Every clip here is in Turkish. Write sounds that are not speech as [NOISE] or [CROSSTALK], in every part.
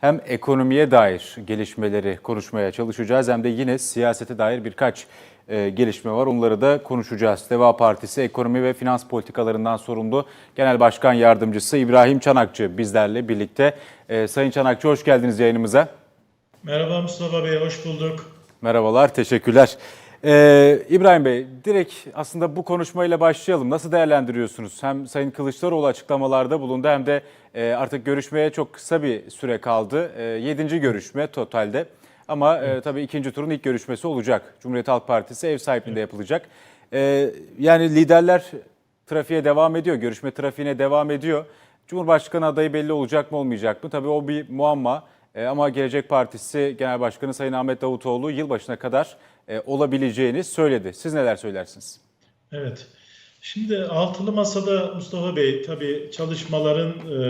hem ekonomiye dair gelişmeleri konuşmaya çalışacağız hem de yine siyasete dair birkaç e, gelişme var. Onları da konuşacağız. Deva Partisi Ekonomi ve Finans Politikalarından sorumlu Genel Başkan Yardımcısı İbrahim Çanakçı bizlerle birlikte. E, Sayın Çanakçı hoş geldiniz yayınımıza. Merhaba Mustafa Bey, hoş bulduk. Merhabalar, teşekkürler. Ee, İbrahim Bey, direkt aslında bu konuşmayla başlayalım. Nasıl değerlendiriyorsunuz? Hem Sayın Kılıçdaroğlu açıklamalarda bulundu hem de e, artık görüşmeye çok kısa bir süre kaldı. E, yedinci görüşme totalde. Ama e, tabii ikinci turun ilk görüşmesi olacak. Cumhuriyet Halk Partisi ev sahipliğinde yapılacak. E, yani liderler trafiğe devam ediyor, görüşme trafiğine devam ediyor. Cumhurbaşkanı adayı belli olacak mı olmayacak mı? Tabii o bir muamma. E, ama Gelecek Partisi Genel Başkanı Sayın Ahmet Davutoğlu yılbaşına kadar e, olabileceğini söyledi. Siz neler söylersiniz? Evet. Şimdi altılı masada Mustafa Bey tabii çalışmaların e,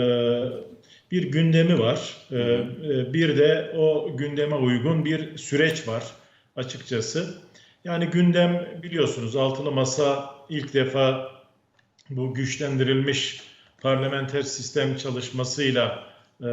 bir gündemi var. E, bir de o gündeme uygun bir süreç var açıkçası. Yani gündem biliyorsunuz altılı masa ilk defa bu güçlendirilmiş parlamenter sistem çalışmasıyla e,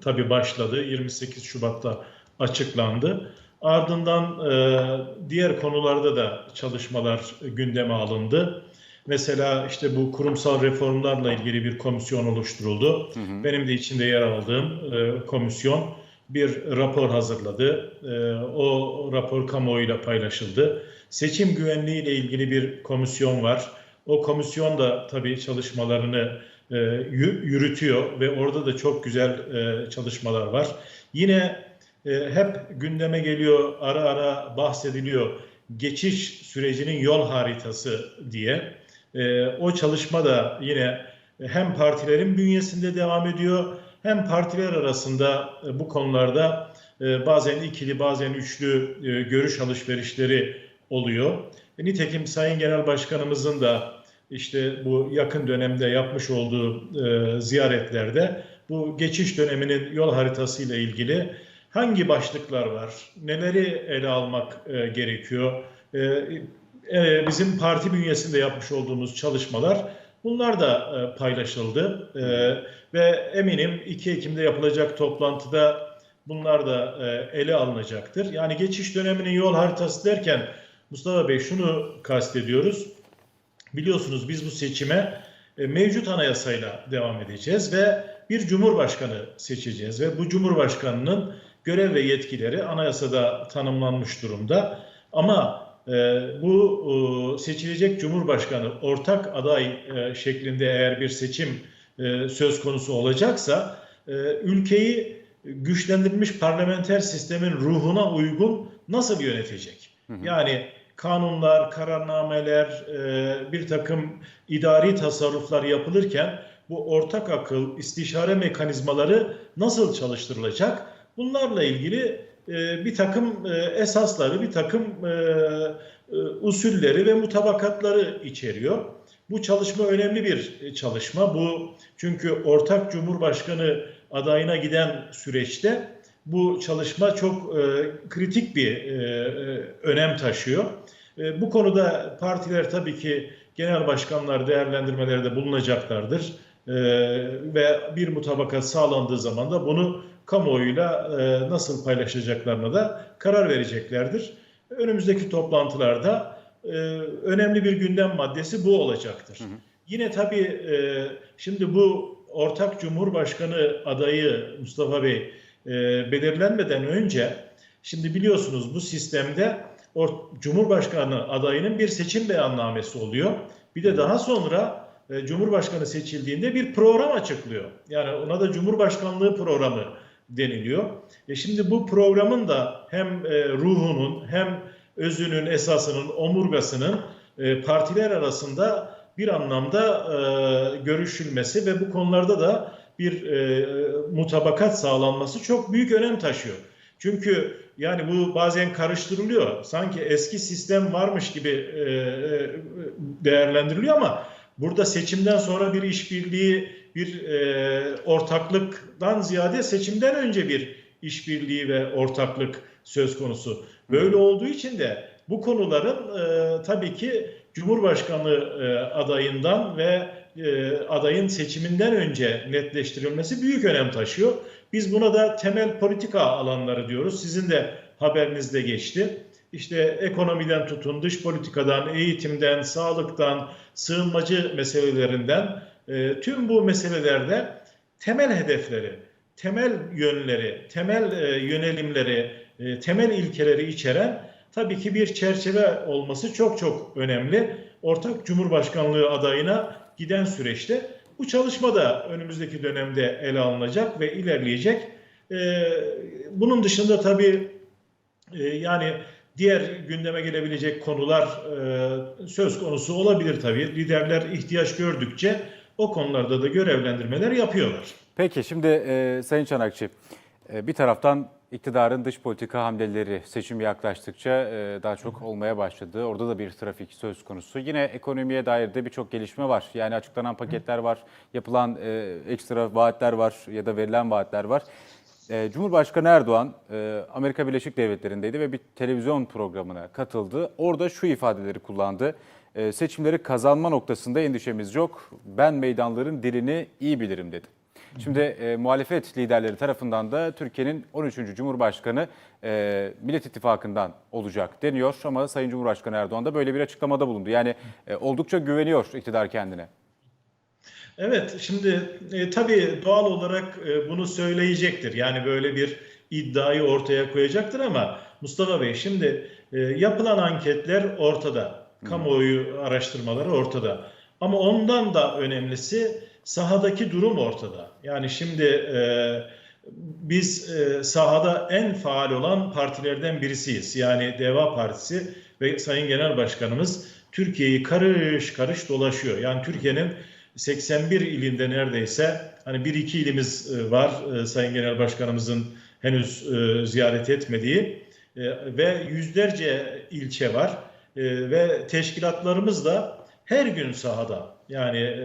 tabii başladı. 28 Şubat'ta açıklandı. Ardından e, diğer konularda da çalışmalar gündeme alındı. Mesela işte bu kurumsal reformlarla ilgili bir komisyon oluşturuldu. Benim de içinde yer aldığım e, komisyon bir rapor hazırladı. E, o rapor kamuoyuyla paylaşıldı. Seçim güvenliği ile ilgili bir komisyon var. O komisyon da tabii çalışmalarını e, yü- yürütüyor ve orada da çok güzel e, çalışmalar var. Yine e, hep gündeme geliyor, ara ara bahsediliyor geçiş sürecinin yol haritası diye. O çalışma da yine hem partilerin bünyesinde devam ediyor hem partiler arasında bu konularda bazen ikili bazen üçlü görüş alışverişleri oluyor. Nitekim Sayın Genel Başkanımızın da işte bu yakın dönemde yapmış olduğu e, ziyaretlerde bu geçiş döneminin yol haritası ile ilgili hangi başlıklar var, neleri ele almak e, gerekiyor, e, e, bizim parti bünyesinde yapmış olduğumuz çalışmalar bunlar da e, paylaşıldı E, ve eminim 2 Ekim'de yapılacak toplantıda bunlar da e, ele alınacaktır. Yani geçiş döneminin yol haritası derken Mustafa Bey şunu kastediyoruz. Biliyorsunuz biz bu seçime e, mevcut anayasayla devam edeceğiz ve bir cumhurbaşkanı seçeceğiz ve bu cumhurbaşkanının görev ve yetkileri anayasada tanımlanmış durumda. Ama e, bu e, seçilecek cumhurbaşkanı ortak aday e, şeklinde eğer bir seçim e, söz konusu olacaksa e, ülkeyi güçlendirilmiş parlamenter sistemin ruhuna uygun nasıl yönetecek? Yani kanunlar, kararnameler, e, bir takım idari tasarruflar yapılırken bu ortak akıl, istişare mekanizmaları nasıl çalıştırılacak? Bunlarla ilgili e, bir takım e, esasları, bir takım usulleri ve mutabakatları içeriyor. Bu çalışma önemli bir çalışma. Bu çünkü ortak cumhurbaşkanı adayına giden süreçte bu çalışma çok e, kritik bir e, e, önem taşıyor. E, bu konuda partiler tabii ki genel başkanlar değerlendirmelerde bulunacaklardır. E, ve bir mutabakat sağlandığı zaman da bunu kamuoyuyla e, nasıl paylaşacaklarına da karar vereceklerdir. Önümüzdeki toplantılarda e, önemli bir gündem maddesi bu olacaktır. Yine tabii e, şimdi bu ortak cumhurbaşkanı adayı Mustafa Bey e, belirlenmeden önce şimdi biliyorsunuz bu sistemde Cumhurbaşkanı adayının bir seçim beyannamesi oluyor. Bir de daha sonra e, Cumhurbaşkanı seçildiğinde bir program açıklıyor. Yani ona da Cumhurbaşkanlığı programı deniliyor. E şimdi bu programın da hem e, ruhunun hem özünün, esasının, omurgasının e, partiler arasında bir anlamda e, görüşülmesi ve bu konularda da bir e, mutabakat sağlanması çok büyük önem taşıyor. Çünkü yani bu bazen karıştırılıyor. Sanki eski sistem varmış gibi e, e, değerlendiriliyor ama burada seçimden sonra bir işbirliği, bir e, ortaklıktan ziyade seçimden önce bir işbirliği ve ortaklık söz konusu. Böyle olduğu için de bu konuların e, tabii ki Cumhurbaşkanı e, adayından ve e, adayın seçiminden önce netleştirilmesi büyük önem taşıyor. Biz buna da temel politika alanları diyoruz. Sizin de haberinizde geçti. İşte ekonomiden tutun, dış politikadan, eğitimden, sağlıktan, sığınmacı meselelerinden e, tüm bu meselelerde temel hedefleri, temel yönleri, temel e, yönelimleri, e, temel ilkeleri içeren tabii ki bir çerçeve olması çok çok önemli. Ortak Cumhurbaşkanlığı adayına giden süreçte bu çalışma da önümüzdeki dönemde ele alınacak ve ilerleyecek. E, bunun dışında tabii e, yani diğer gündeme gelebilecek konular e, söz konusu olabilir tabii. Liderler ihtiyaç gördükçe o konularda da görevlendirmeler yapıyorlar. Peki şimdi e, Sayın Çanakçı, bir taraftan iktidarın dış politika hamleleri seçim yaklaştıkça e, daha çok olmaya başladı. Orada da bir trafik söz konusu. Yine ekonomiye dair de birçok gelişme var. Yani açıklanan paketler var, yapılan e, ekstra vaatler var ya da verilen vaatler var. E, Cumhurbaşkanı Erdoğan Amerika Birleşik Devletleri'ndeydi ve bir televizyon programına katıldı. Orada şu ifadeleri kullandı. Seçimleri kazanma noktasında endişemiz yok. Ben meydanların dilini iyi bilirim dedi. Şimdi e, muhalefet liderleri tarafından da Türkiye'nin 13. Cumhurbaşkanı e, Millet İttifakı'ndan olacak deniyor. Ama Sayın Cumhurbaşkanı Erdoğan da böyle bir açıklamada bulundu. Yani e, oldukça güveniyor iktidar kendine. Evet, şimdi e, tabii doğal olarak e, bunu söyleyecektir. Yani böyle bir iddiayı ortaya koyacaktır ama Mustafa Bey şimdi e, yapılan anketler ortada. Kamuoyu araştırmaları ortada. Ama ondan da önemlisi sahadaki durum ortada. Yani şimdi e, biz e, sahada en faal olan partilerden birisiyiz. Yani Deva Partisi ve Sayın Genel Başkanımız Türkiye'yi karış karış dolaşıyor. Yani Türkiye'nin 81 ilinde neredeyse hani bir iki ilimiz e, var e, Sayın Genel Başkanımızın henüz e, ziyaret etmediği ve yüzlerce ilçe var ve teşkilatlarımız da her gün sahada yani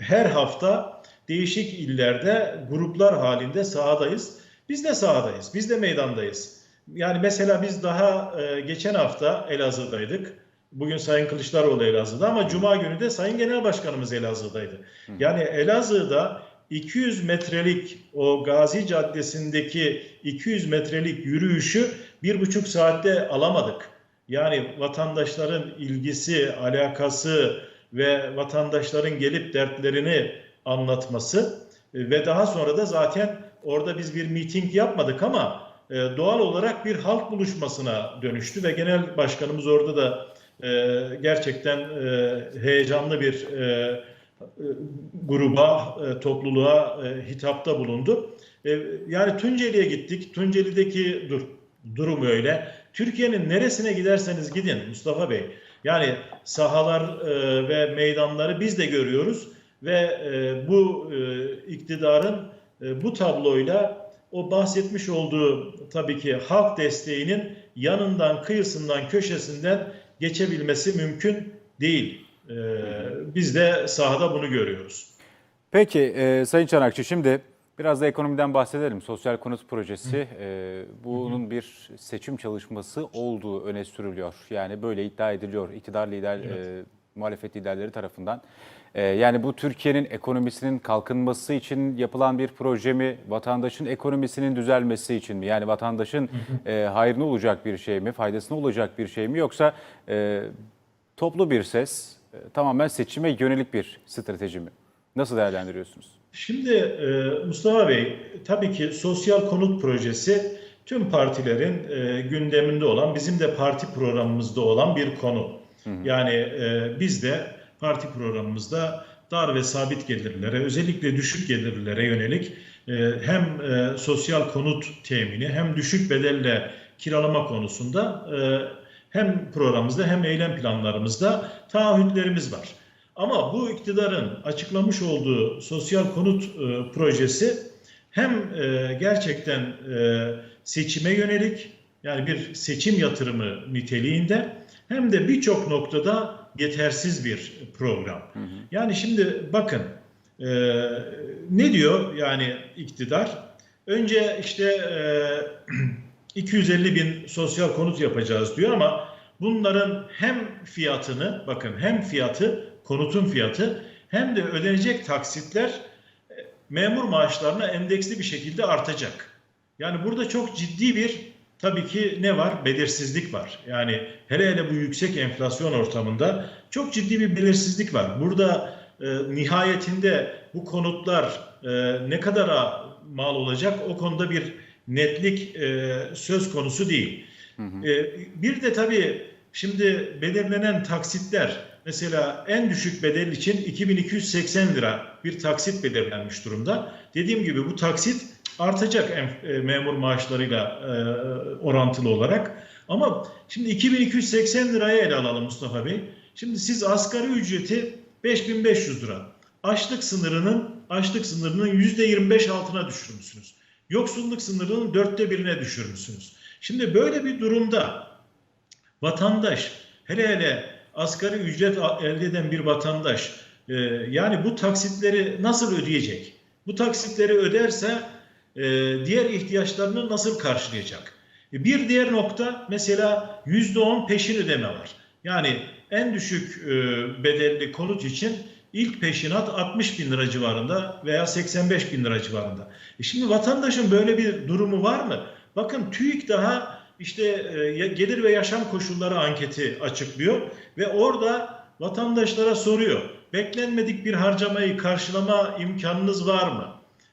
her hafta değişik illerde gruplar halinde sahadayız. Biz de sahadayız, biz de meydandayız. Yani mesela biz daha e, geçen hafta Elazığ'daydık. Bugün Sayın Kılıçdaroğlu Elazığ'da ama Cuma günü de Sayın Genel Başkanımız Elazığ'daydı. Yani Elazığ'da 200 metrelik o Gazi Caddesi'ndeki 200 metrelik yürüyüşü bir buçuk saatte alamadık. Yani vatandaşların ilgisi, alakası ve vatandaşların gelip dertlerini anlatması e, ve daha sonra da zaten orada biz bir miting yapmadık ama e, doğal olarak bir halk buluşmasına dönüştü ve genel başkanımız orada da e, gerçekten heyecanlı bir gruba, topluluğa hitapta bulundu. Yani Tunceli'ye gittik. Tunceli'deki dur, durum öyle. Türkiye'nin neresine giderseniz gidin Mustafa Bey. Yani sahalar ve meydanları biz de görüyoruz ve bu iktidarın bu tabloyla o bahsetmiş olduğu tabii ki halk desteğinin yanından, kıyısından, köşesinden geçebilmesi mümkün değil. Biz de sahada bunu görüyoruz. Peki e, Sayın Çanakçı şimdi biraz da ekonomiden bahsedelim. Sosyal konut projesi e, bunun bir seçim çalışması olduğu öne sürülüyor. Yani böyle iddia ediliyor iktidar lider, e, muhalefet liderleri tarafından. E, yani bu Türkiye'nin ekonomisinin kalkınması için yapılan bir proje mi? Vatandaşın ekonomisinin düzelmesi için mi? Yani vatandaşın e, hayrına olacak bir şey mi? Faydasına olacak bir şey mi? Yoksa e, toplu bir ses, e, tamamen seçime yönelik bir strateji mi? Nasıl değerlendiriyorsunuz? Şimdi e, Mustafa Bey, tabii ki sosyal konut projesi tüm partilerin e, gündeminde olan, bizim de parti programımızda olan bir konu. Hı hı. Yani e, biz de parti programımızda dar ve sabit gelirlere, özellikle düşük gelirlere yönelik e, hem e, sosyal konut temini hem düşük bedelle kiralama konusunda e, hem programımızda hem eylem planlarımızda taahhütlerimiz var. Ama bu iktidarın açıklamış olduğu sosyal konut e, projesi hem e, gerçekten e, seçime yönelik yani bir seçim yatırımı niteliğinde hem de birçok noktada yetersiz bir program. Hı hı. Yani şimdi bakın e, ne diyor yani iktidar? Önce işte e, [CLEARS THROAT] 250 bin sosyal konut yapacağız diyor ama bunların hem fiyatını bakın hem fiyatı konutun fiyatı hem de ödenecek taksitler e, memur maaşlarına endeksli bir şekilde artacak. Yani burada çok ciddi bir tabii ki ne var? Belirsizlik var. Yani hele hele bu yüksek enflasyon ortamında çok ciddi bir belirsizlik var. Burada e, nihayetinde bu konutlar e, ne kadara mal olacak o konuda bir netlik e, söz konusu değil. E, bir de tabii şimdi belirlenen taksitler mesela en düşük bedel için 2280 lira bir taksit belirlenmiş durumda. Dediğim gibi bu taksit artacak e, memur maaşlarıyla e, orantılı olarak. Ama şimdi 2280 liraya ele alalım Mustafa Bey. Şimdi siz asgari ücreti 5500 lira. Açlık sınırının açlık sınırının %25 altına düşürmüşsünüz. Yoksulluk sınırının dörtte birine düşürmüşsünüz. Şimdi böyle bir durumda vatandaş hele hele asgari ücret elde eden bir vatandaş e, yani bu taksitleri nasıl ödeyecek? Bu taksitleri öderse e, diğer ihtiyaçlarını nasıl karşılayacak? E, bir diğer nokta mesela %10 peşin ödeme var. Yani en düşük e, bedelli konut için ilk peşinat 60 bin lira civarında veya 85 bin lira civarında. E şimdi vatandaşın böyle bir durumu var mı? Bakın TÜİK daha işte e, gelir ve yaşam koşulları anketi açıklıyor ve orada vatandaşlara soruyor. Beklenmedik bir harcamayı karşılama imkanınız var mı?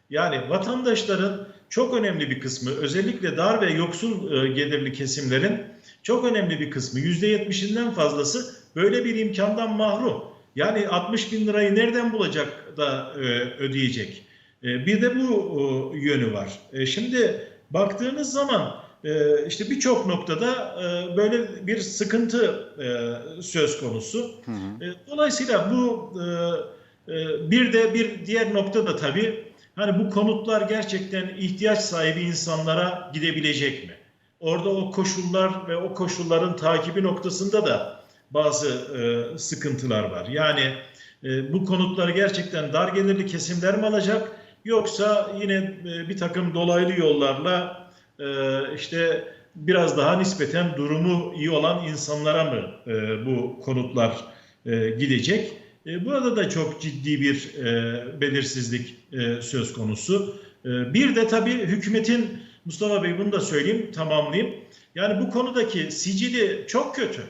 Yani vatandaşların çok önemli bir kısmı özellikle dar ve yoksul e, gelirli kesimlerin çok önemli bir kısmı %70'inden fazlası böyle bir imkandan mahrum. Yani 60 bin lirayı nereden bulacak da e, ödeyecek? Bir de bu yönü var. Şimdi baktığınız zaman işte birçok noktada e, böyle bir sıkıntı e, söz konusu. E, dolayısıyla bu bir de bir diğer nokta da tabii hani bu konutlar gerçekten ihtiyaç sahibi insanlara gidebilecek mi? Orada o koşullar ve o koşulların takibi noktasında da bazı sıkıntılar var. Yani bu konutları gerçekten dar gelirli kesimler mi alacak yoksa yine bir takım dolaylı yollarla işte biraz daha nispeten durumu iyi olan insanlara mı e, bu konutlar e, gidecek? E, burada da çok ciddi bir belirsizlik söz konusu. Bir de tabii hükümetin Mustafa Bey bunu da söyleyeyim, tamamlayayım. Yani bu konudaki sicili çok kötü.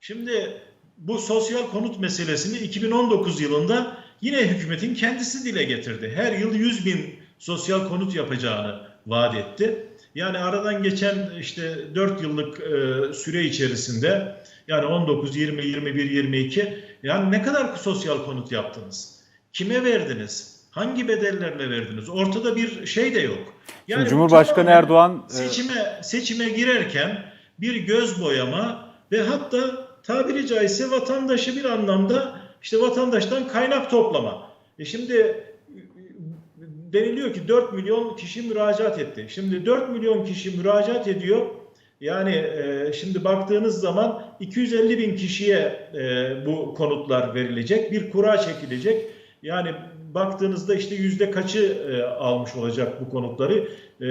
Şimdi bu sosyal konut meselesini 2019 yılında yine hükümetin kendisi dile getirdi. Her yıl 100 bin sosyal konut yapacağını vaat etti. Yani aradan geçen işte 4 yıllık e, süre içerisinde yani 19, 20, 21, 22 yani ne kadar sosyal konut yaptınız? Kime verdiniz? Hangi bedellerle verdiniz? Ortada bir şey de yok. Şimdi bu Cumhurbaşkanı Erdoğan e, seçime seçime girerken bir göz boyama ve hatta tabiri caizse vatandaşı bir anlamda işte vatandaştan kaynak toplama. E şimdi deniliyor ki 4 milyon kişi müracaat etti. Şimdi 4 milyon kişi müracaat ediyor. Yani e, şimdi baktığınız zaman 250 bin kişiye e, bu konutlar verilecek. Bir kura çekilecek. Yani baktığınızda işte yüzde kaçı e, almış olacak bu konutları e,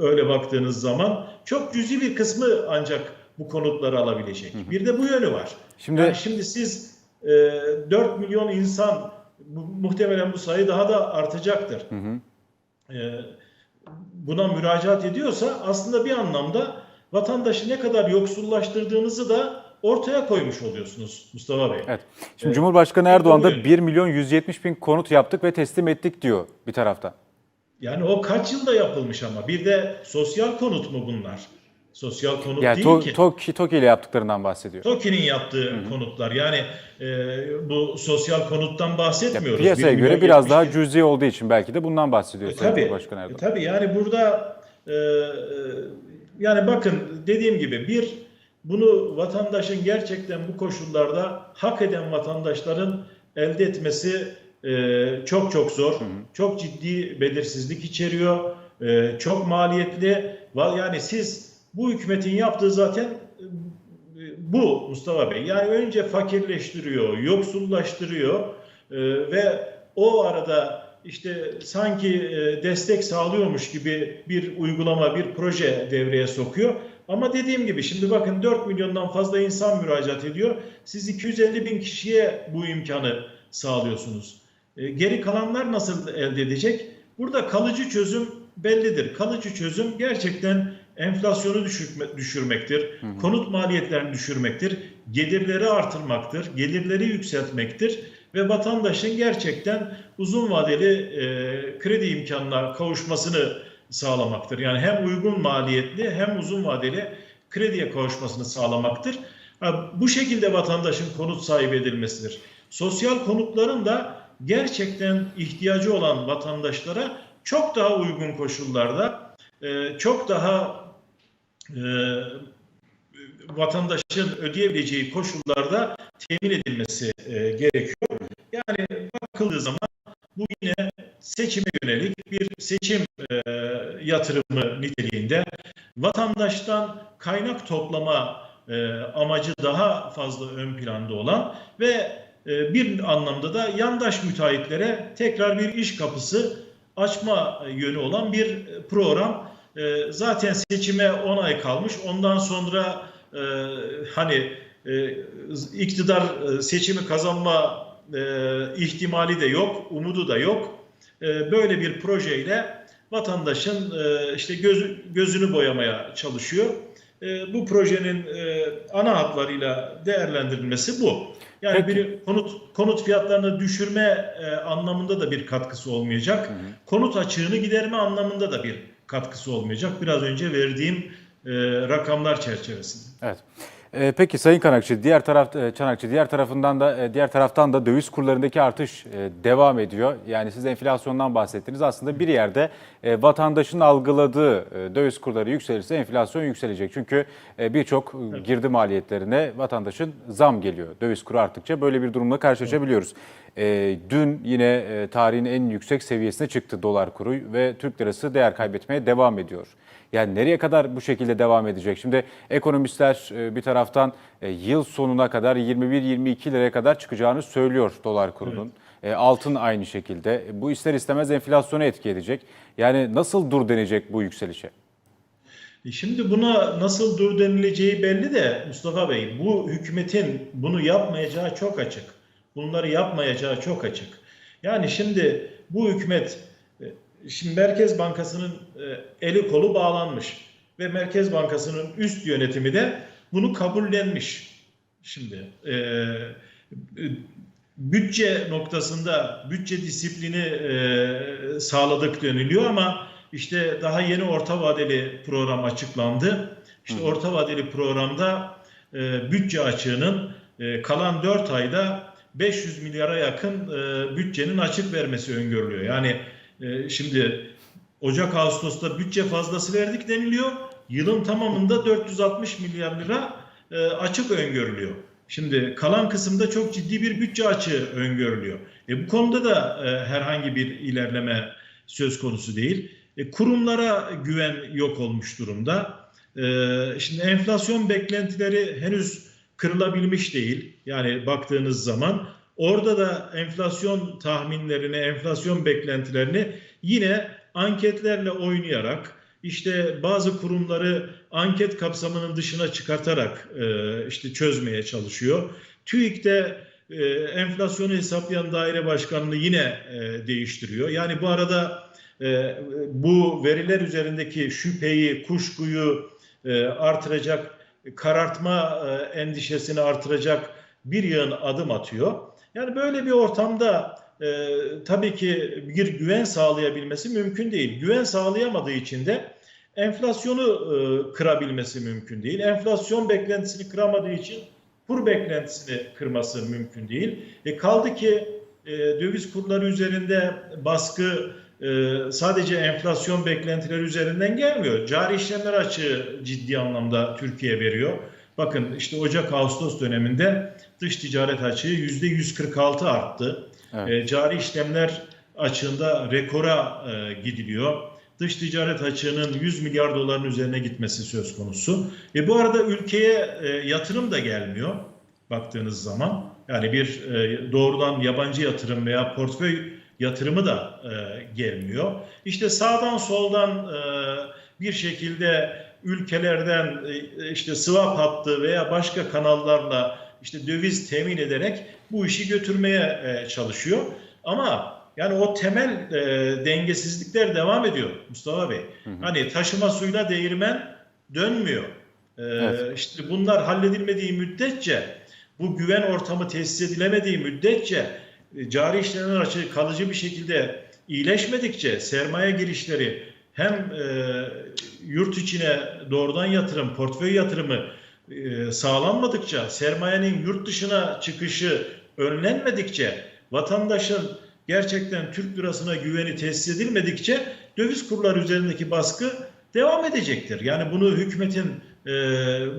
öyle baktığınız zaman çok cüzi bir kısmı ancak bu konutları alabilecek. Bir de bu yönü var. Şimdi- yani şimdi siz e, 4 milyon insan bu, muhtemelen bu sayı daha da artacaktır. E, buna müracaat ediyorsa aslında bir anlamda vatandaşı ne kadar yoksullaştırdığınızı da ortaya koymuş oluyorsunuz Mustafa Bey. Evet. Şimdi Cumhurbaşkanı Erdoğan da Buyurun. 1 milyon 170 bin konut yaptık ve teslim ettik diyor bir taraftan. Yani o kaç yılda yapılmış ama bir de sosyal konut mu bunlar? Sosyal konut Yani değil to, ki. TOKİ, TOKİ ile yaptıkları bahsediyor. TOKİ'nin yaptığı konutlar. Yani e, bu sosyal konuttan Ya bahsetmiyoruz. piyasaya Bir göre biraz daha cüzi olduğu için belki de bundan bahsediyor E, Sayın tabii, Cumhurbaşkanı e, Erdoğan. tabii yani burada e, e, yani bakın dediğim gibi bir bunu vatandaşın gerçekten bu koşullarda hak eden vatandaşların elde etmesi e, çok çok zor. Çok ciddi belirsizlik içeriyor. E, çok maliyetli. Yani siz bu hükümetin yaptığı zaten e, bu Mustafa Bey. Yani önce fakirleştiriyor, yoksullaştırıyor e, ve o arada işte sanki e, destek sağlıyormuş gibi bir uygulama, bir proje devreye sokuyor. Ama dediğim gibi şimdi bakın 4 milyondan fazla insan müracaat ediyor. Siz 250 bin kişiye bu imkanı sağlıyorsunuz. Geri kalanlar nasıl elde edecek? Burada kalıcı çözüm bellidir. Kalıcı çözüm gerçekten enflasyonu düşürme, düşürmektir. Konut maliyetlerini düşürmektir. Gelirleri artırmaktır. Gelirleri yükseltmektir. Ve vatandaşın gerçekten uzun vadeli e, kredi imkanına kavuşmasını sağlamaktır. Yani hem uygun maliyetli hem uzun vadeli krediye kavuşmasını sağlamaktır. Bu şekilde vatandaşın konut sahibi edilmesidir. Sosyal konutların da gerçekten ihtiyacı olan vatandaşlara çok daha uygun koşullarda, e, çok daha e, vatandaşın ödeyebileceği koşullarda temin edilmesi e, gerekiyor. Yani bakıldığı zaman bu yine seçime yönelik bir seçim e, yatırımı niteliğinde vatandaştan kaynak toplama e, amacı daha fazla ön planda olan ve e, bir anlamda da yandaş müteahhitlere tekrar bir iş kapısı açma yönü olan bir program. E, zaten seçime 10 ay kalmış. Ondan sonra e, hani e, iktidar e, seçimi kazanma e, ihtimali de yok, umudu da yok. E, böyle bir projeyle vatandaşın e, işte göz, gözünü boyamaya çalışıyor. E, bu projenin e, ana hatlarıyla değerlendirilmesi bu. Yani Peki. bir konut konut fiyatlarını düşürme e, anlamında da bir katkısı olmayacak. Konut açığını giderme anlamında da bir katkısı olmayacak. Biraz önce verdiğim e, rakamlar çerçevesinde. Evet. Ee, peki Sayın Kanakçı, diğer taraf e, Çanakçı, diğer tarafından da e, diğer taraftan da döviz kurlarındaki artış e, devam ediyor. Yani siz enflasyondan bahsettiniz. Aslında bir yerde e, vatandaşın algıladığı e, döviz kurları yükselirse enflasyon yükselecek. Çünkü e, birçok e, girdi maliyetlerine vatandaşın zam geliyor. Döviz kuru arttıkça böyle bir durumla karşılaşabiliyoruz. E, dün yine e, tarihin en yüksek seviyesine çıktı dolar kuru ve Türk lirası değer kaybetmeye devam ediyor. Yani nereye kadar bu şekilde devam edecek? Şimdi ekonomistler e, bir taraftan e, yıl sonuna kadar 21-22 liraya kadar çıkacağını söylüyor dolar kurunun. E, Altın aynı şekilde. Bu ister istemez enflasyona etki edecek. Yani nasıl dur denecek bu yükselişe? Şimdi buna nasıl dur denileceği belli de Mustafa Bey bu hükümetin bunu yapmayacağı çok açık. Bunları yapmayacağı çok açık. Yani şimdi bu hükümet şimdi Merkez Bankası'nın e, eli kolu bağlanmış ve Merkez Bankası'nın üst yönetimi de bunu kabullenmiş. Şimdi e, e, bütçe noktasında bütçe disiplini e, sağladık deniliyor ama işte daha yeni orta vadeli program açıklandı. İşte orta vadeli programda e, bütçe açığının e, kalan 4 ayda 500 milyara yakın e, bütçenin açık vermesi öngörülüyor. Yani e, şimdi Ocak Ağustos'ta bütçe fazlası verdik deniliyor. Yılın tamamında 460 milyar lira e, açık öngörülüyor. Şimdi kalan kısımda çok ciddi bir bütçe açığı öngörülüyor. E, bu konuda da e, herhangi bir ilerleme söz konusu değil. E, kurumlara güven yok olmuş durumda. E, şimdi enflasyon beklentileri henüz kırılabilmiş değil. Yani baktığınız zaman orada da enflasyon tahminlerini, enflasyon beklentilerini yine anketlerle oynayarak işte bazı kurumları anket kapsamının dışına çıkartarak e, işte çözmeye çalışıyor. TÜİK de e, enflasyonu hesaplayan daire başkanını yine e, değiştiriyor. Yani bu arada e, bu veriler üzerindeki şüpheyi, kuşkuyu e, artıracak, karartma e, endişesini artıracak bir yığın adım atıyor. Yani böyle bir ortamda e, tabii ki bir güven sağlayabilmesi mümkün değil. Güven sağlayamadığı için de enflasyonu e, kırabilmesi mümkün değil. Enflasyon beklentisini kıramadığı için kur beklentisini kırması mümkün değil. E, kaldı ki e, döviz kurları üzerinde baskı e, sadece enflasyon beklentileri üzerinden gelmiyor. Cari işlemler açığı ciddi anlamda Türkiye veriyor. Bakın işte Ocak-Ağustos döneminde dış ticaret açığı %146 arttı. Evet. E, cari işlemler açığında rekora e, gidiliyor. Dış ticaret açığının 100 milyar doların üzerine gitmesi söz konusu. E, bu arada ülkeye e, yatırım da gelmiyor baktığınız zaman. Yani bir e, doğrudan yabancı yatırım veya portföy yatırımı da e, gelmiyor. İşte sağdan soldan e, bir şekilde ülkelerden e, işte swap hattı veya başka kanallarla işte döviz temin ederek bu işi götürmeye e, çalışıyor. Ama yani o temel e, dengesizlikler devam ediyor Mustafa Bey. Hani taşıma suyla değirmen dönmüyor. E, Evet. İşte bunlar halledilmediği müddetçe, bu güven ortamı tesis edilemediği müddetçe, e, cari işlemler açığı kalıcı bir şekilde iyileşmedikçe sermaye girişleri hem e, yurt içine doğrudan yatırım, portföy yatırımı sağlanmadıkça, sermayenin yurt dışına çıkışı önlenmedikçe, vatandaşın gerçekten Türk lirasına güveni tesis edilmedikçe döviz kurları üzerindeki baskı devam edecektir. Yani bunu hükümetin e,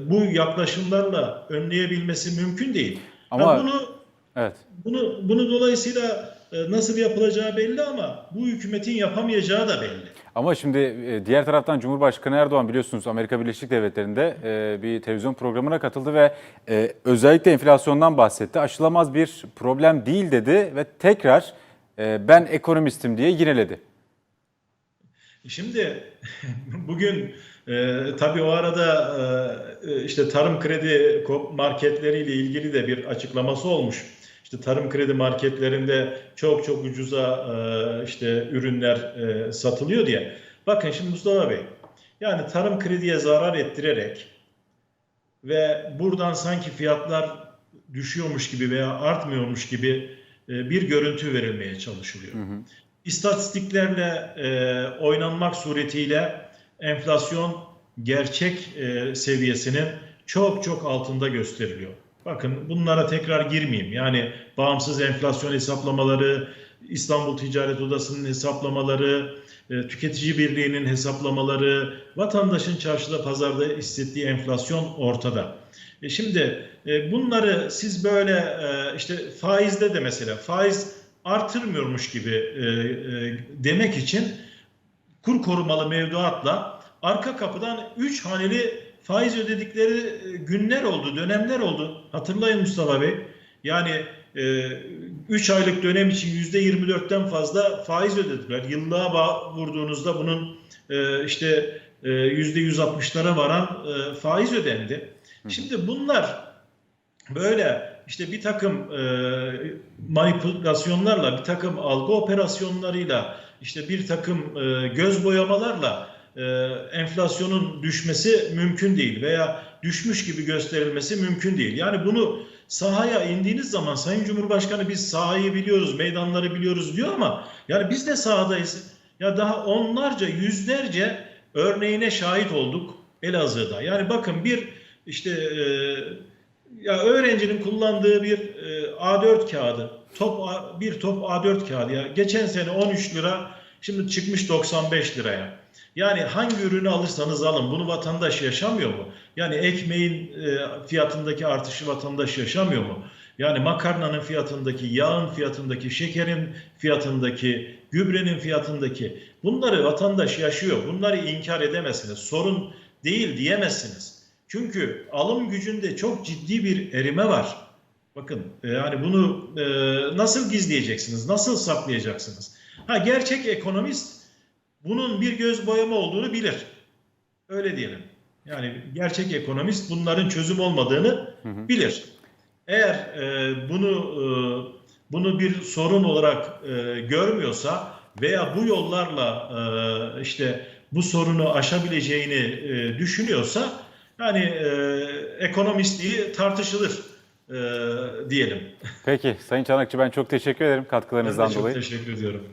bu yaklaşımlarla önleyebilmesi mümkün değil. Ama- Ha, bunu Evet. bunu bunu dolayısıyla e, nasıl yapılacağı belli ama bu hükümetin yapamayacağı da belli. Ama şimdi e, diğer taraftan Cumhurbaşkanı Erdoğan biliyorsunuz Amerika Birleşik Devletleri'nde e, bir televizyon programına katıldı ve e, özellikle enflasyondan bahsetti. Aşılamaz bir problem değil dedi ve tekrar ben ekonomistim diye yineledi. Şimdi [LAUGHS] bugün e, tabii o arada e, işte tarım kredi marketleriyle ilgili de bir açıklaması olmuş. İşte tarım kredi marketlerinde çok çok ucuza e, işte ürünler e, satılıyor diye. Bakın şimdi Mustafa Bey, yani tarım krediye zarar ettirerek ve buradan sanki fiyatlar düşüyormuş gibi veya artmıyormuş gibi e, bir görüntü verilmeye çalışılıyor. İstatistiklerle e, oynanmak suretiyle enflasyon gerçek e, seviyesinin çok çok altında gösteriliyor. Bakın bunlara tekrar girmeyeyim. Yani bağımsız enflasyon hesaplamaları, İstanbul Ticaret Odası'nın hesaplamaları, e, Tüketici Birliği'nin hesaplamaları, vatandaşın çarşıda pazarda hissettiği enflasyon ortada. E şimdi e, bunları siz böyle e, işte faizde de mesela faiz artırmıyormuş gibi demek için kur korumalı mevduatla arka kapıdan 3 haneli faiz ödedikleri e, günler oldu, dönemler oldu. Hatırlayın Mustafa Bey. Yani 3 aylık dönem için %24'ten fazla faiz ödediler. Yıllığa bağ- vurduğunuzda bunun e, işte e, %160'lara varan e, faiz ödendi. Şimdi bunlar böyle işte bir takım e, manipülasyonlarla, bir takım algı operasyonlarıyla, işte bir takım e, göz boyamalarla e, enflasyonun düşmesi mümkün değil veya düşmüş gibi gösterilmesi mümkün değil. Yani bunu sahaya indiğiniz zaman Sayın Cumhurbaşkanı biz sahayı biliyoruz, meydanları biliyoruz diyor ama yani biz de sahadayız. Ya daha onlarca, yüzlerce örneğine şahit olduk Elazığ'da. Yani bakın bir işte e, ya öğrencinin kullandığı bir e, A4 kağıdı, top bir top A4 kağıdı ya geçen sene 13 lira, şimdi çıkmış 95 liraya. Yani hangi ürünü alırsanız alın bunu vatandaş yaşamıyor mu? Yani ekmeğin e, fiyatındaki artışı vatandaş yaşamıyor mu? Yani makarnanın fiyatındaki, yağın fiyatındaki, şekerin fiyatındaki, gübrenin fiyatındaki bunları vatandaş yaşıyor. Bunları inkar edemezsiniz. Sorun değil diyemezsiniz. Çünkü alım gücünde çok ciddi bir erime var. Bakın e, yani bunu e, nasıl gizleyeceksiniz? Nasıl saklayacaksınız? Ha gerçek ekonomist bunun bir göz boyama olduğunu bilir. Öyle diyelim. Yani gerçek ekonomist bunların çözüm olmadığını bilir. Eğer e, bunu e, bunu bir sorun olarak e, görmüyorsa veya bu yollarla e, işte bu sorunu aşabileceğini e, düşünüyorsa yani e, ekonomistliği tartışılır e, diyelim. Peki Sayın Çanakçı ben çok teşekkür ederim Ben katkılarınızdan çok dolayı. teşekkür ediyorum.